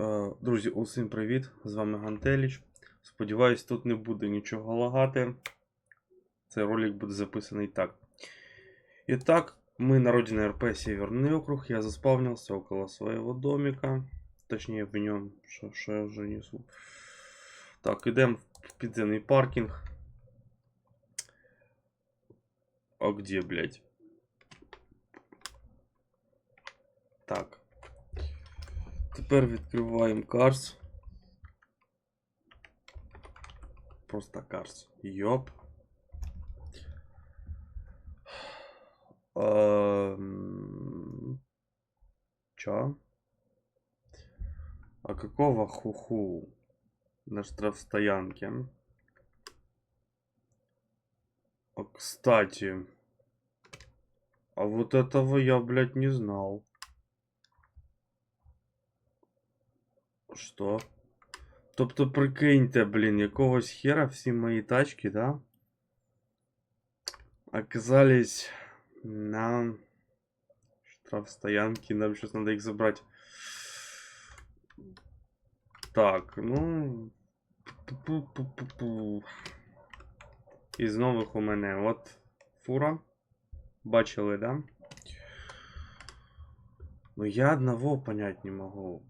Е, Друзі, усім привіт! З вами Гантеліч. Сподіваюсь, тут не буде нічого лагати. Цей ролик буде записаний так. І так, мы на родине РП Северный округ. Я заспавнился около своего домика. Точнее, в нем. Что я уже несу. Так, идем в підземний паркінг. А где, блядь? Так. Тепер відкриваємо Cars. Просто Cars. Йоп. Чё? А какого хуху на штрафстоянке? А, кстати. А вот этого я, блядь, не знал. Що? Тобто, прикиньте, блін, якогось хера всі мої тачки, да? Оказались на штрафстоянке. Нам сейчас надо их забрать. Так, ну. Із нових у мене от фура. Бачили, да? Ну я одного понять не могу.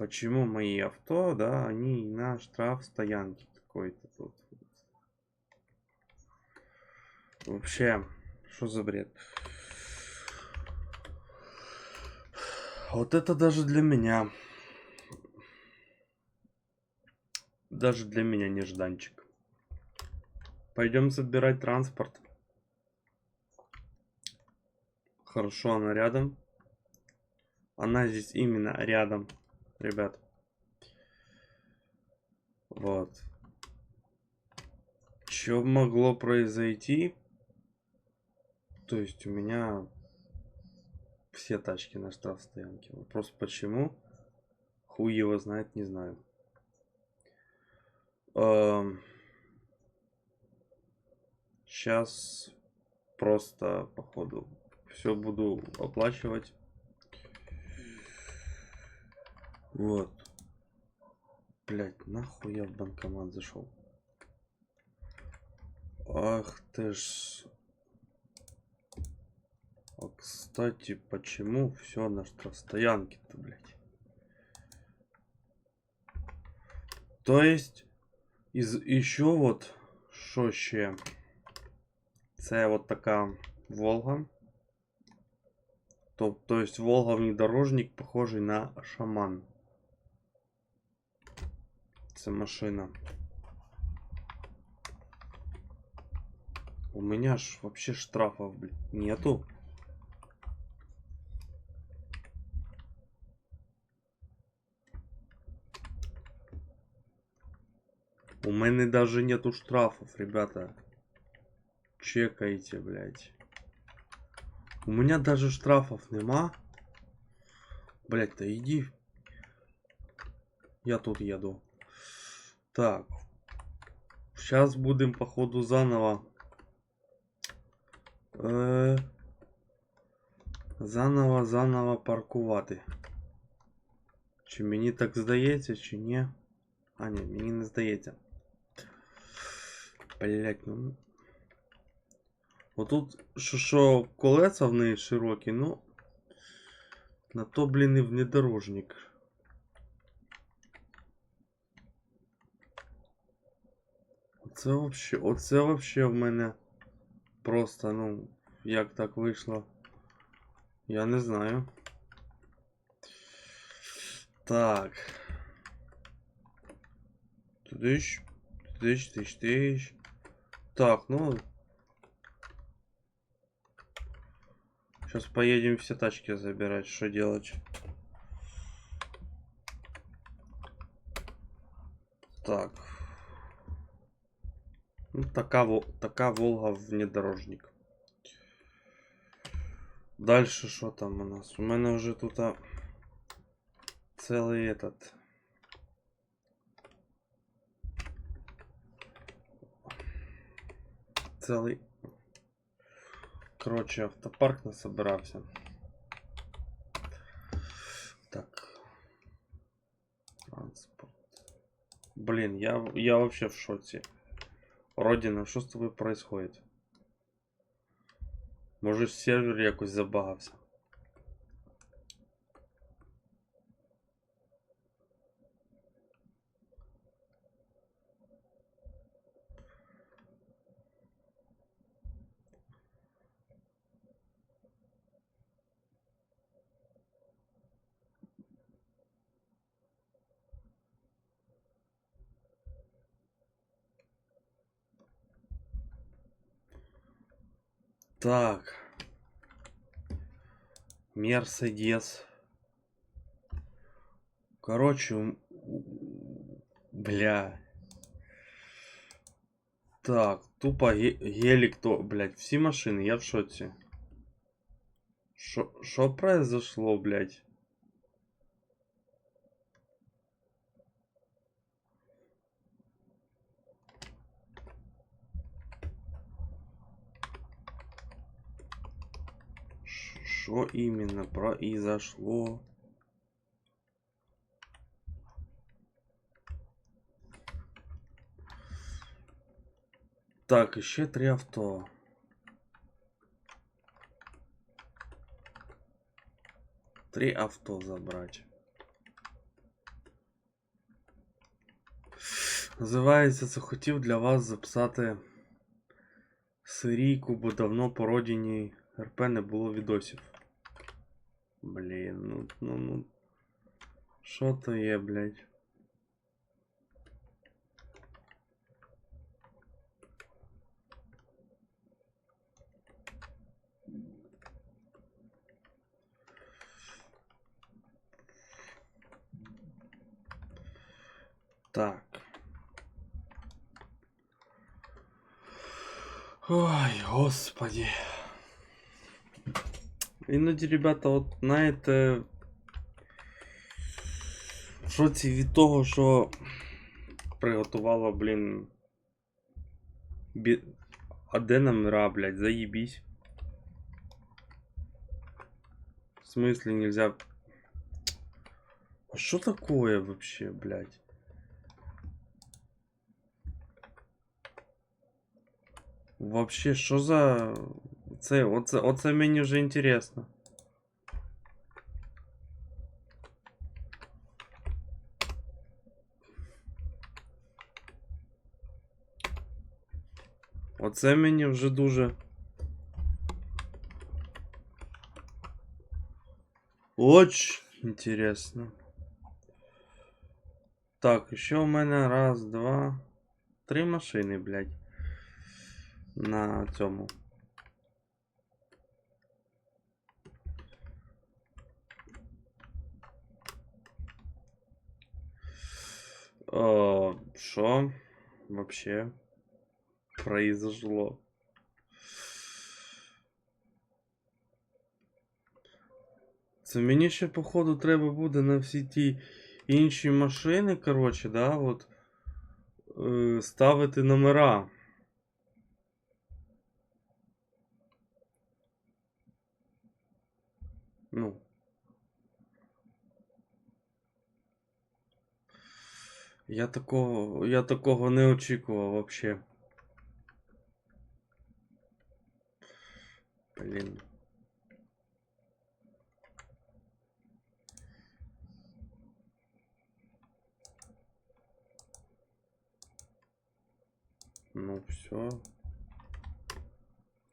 Почему мои авто, да, они на штраф стоянке какой-то тут. Вообще, что за бред? Вот это даже для меня. Даже для меня нежданчик. Пойдем забирать транспорт. Хорошо, она рядом. Она здесь именно рядом, ребят. Вот. Что могло произойти? То есть у меня все тачки на штрафстоянке. Вопрос почему? Хуй его знает, не знаю. Сейчас просто походу все буду оплачивать. Вот. Блять, нахуй я в банкомат зашел. Ах ты ж. А кстати, почему все на штрафстоянке-то, блядь? То есть, из еще вот, що ще? Це вот така Волга. То, то есть Волга внедорожник похожий на шаман. Це машина. У меня ж вообще штрафов, блядь, нету. У мене даже нету штрафов, ребята. Чекайте, блядь. У меня даже штрафов нема. Блядь, да иди. Я тут еду. Так. Сейчас будем, походу, заново. Е... Заново, заново паркувати. Чи мені так здається, чи ні? А, ні, мені не здається. Блять, ну. Отут, що, що колеса в неї широкі, ну. На то, блін, і внедорожник. Оце вообще, оце вообще в мене просто, ну, як так вийшло. Я не знаю. Так. Тыщ, тыщ, тыщ, тыщ. Так, ну. Сейчас поедем все тачки забирать. Что делать? Так. Ну, така, така Волга внедорожник. Дальше что там у нас? У меня уже тут целый этот. Целый. Короче, автопарк насобирався. Так. Транспорт. Блин, я, я вообще в шоці. Родина, що з тобою происходит? Може сервер якось забагався. Так. Мерседес. Короче, бля. Так, тупо ге- гелик то, блядь, всі машини, я в шоці. Шо, шо произошло, блядь? Что именно произошло? Так, еще три авто. Три авто забрать. Називається це хотів для вас записати серійку, бо давно по родині РП не було відосів. Блін, ну, ну, ну. Що то є, блядь? Так. Ой, господи. Іноді, ребята, от знаєте. В шоці від того, що приготувала, блін. Бі... А де блядь, заебись. В смысле нельзя... А что такое вообще, блядь? Вообще, що за. Це, оце, оце мені вже інтересно. Оце мені вже дуже. Очень интересно. Так, еще у мене раз, два, три машини, блядь. На цьому. О, Що вообще произошло? Це мені ще, походу, треба буде на всі ті інші машини, коротше, да, от, е, ставити номера. Ну. Я такого, я такого не очікував вообще. Блін. Ну все.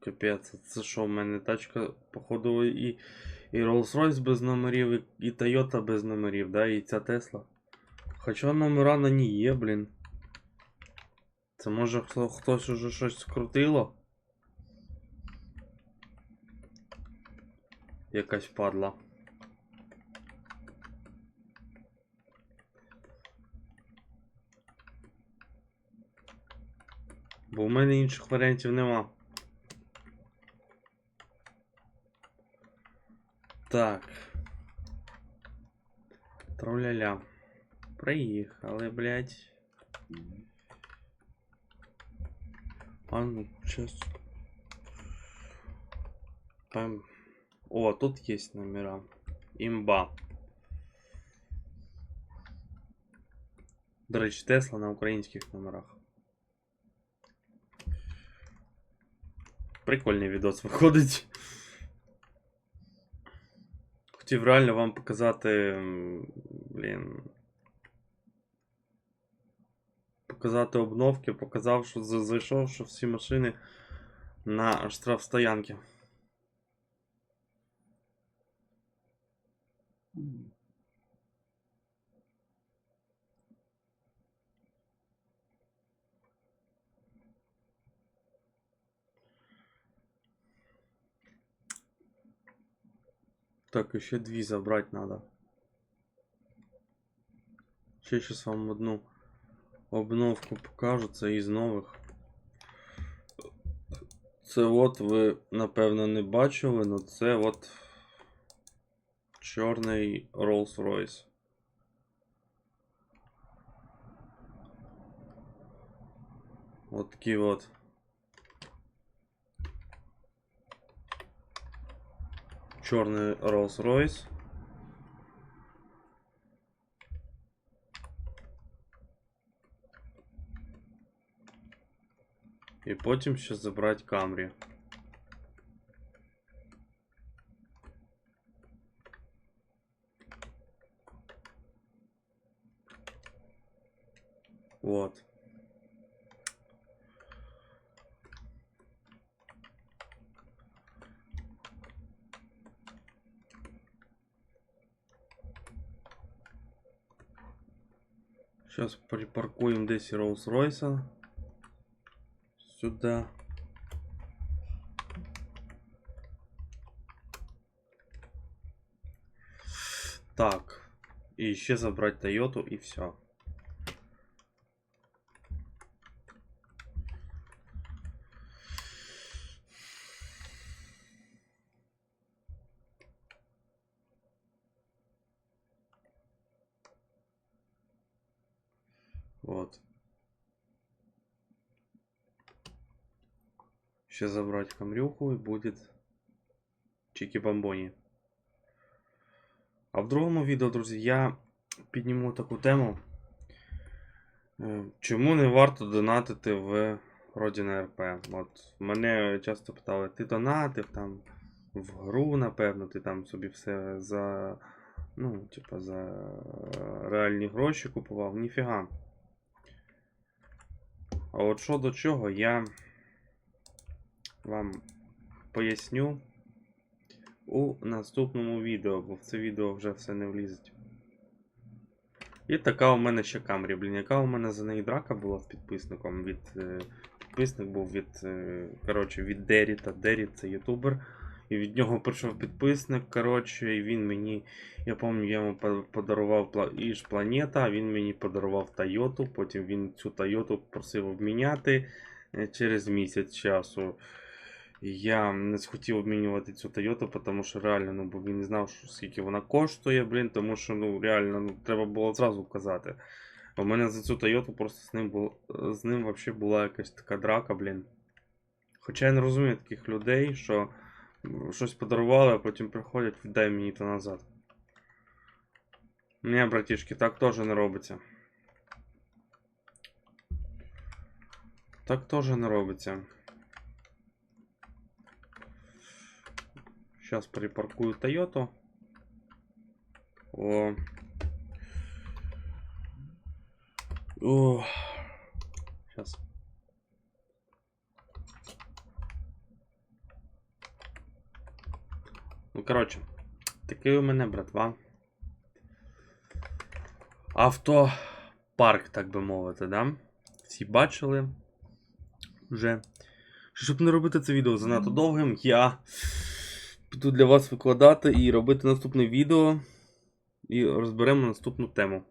Капець, це що в мене тачка, походу, і, і Rolls-Royce без номерів, і, Toyota без номерів, да, і ця Тесла. Хоча номера на ній є, блін. Це може хто, хтось уже щось скрутило? Якась падла. Бо в мене інших варіантів нема. Так. Троля-ля. Приїхали, блядь. А ну, сейчас. Пам. О, тут есть номера. Имба. До речі, Тесла на українських номерах. Прикольний відос виходить. Хотів реально вам показати. м, Блін. Показати обновки, показав, що зайшов, що всі машини на штрафстоянки. Так, еще дві забрать надо. Ще сейчас вам одну обновку покажу, це із нових. Це от ви, напевно, не бачили, але це от чорний Rolls-Royce. От такий от. Чорний Rolls-Royce. І потім ще забрати Camry. Вот. Сейчас припаркуем десь Rolls-Royce. Сюда. Так. И еще забрать Тойоту и все. Сейчас забрать камрюху и будет чики-бомбоні. А в другому відео, друзі, я підніму таку тему. е, Чому не варто донатити в Родина РП? От мене часто питали, ти донатив там в гру, напевно, ти там собі все за. Ну, типа, за реальні гроші купував. Ніфіга. А от що до чого, я вам поясню у наступному відео, бо в це відео вже все не влізеть. І така у мене ще камері, блін, яка у мене за неї драка була з підписником. Від, е, підписник був від е, коротше, від Деріта. Деріт це ютубер. І від нього прийшов підписник, коротше, і він мені. Я пам'ятаю, я йому подарував Іж Планета, він мені подарував Тойоту. Потім він цю Тойоту просив обміняти е, через місяць часу. Я не схотів обмінювати цю Тойоту, тому що реально, ну, бо він не знав, що, скільки вона коштує, блін, тому що ну, реально ну, треба було зразу вказати. В мене за цю Тойоту просто з ним було, з ним взагалі була якась така драка, блін. Хоча я не розумію таких людей, що щось подарували, а потім приходять, віддай мені то назад. Ні, братішки, так теж не робиться. Так теж не робиться. Сейчас припаркую Тойоту. О. О. Сейчас. Ну, коротше, такий у мене, братва. Автопарк, так би мовити, да? Всі бачили вже. Щоб не робити це відео занадто довгим, я піду для вас викладати і робити наступне відео. І розберемо наступну тему.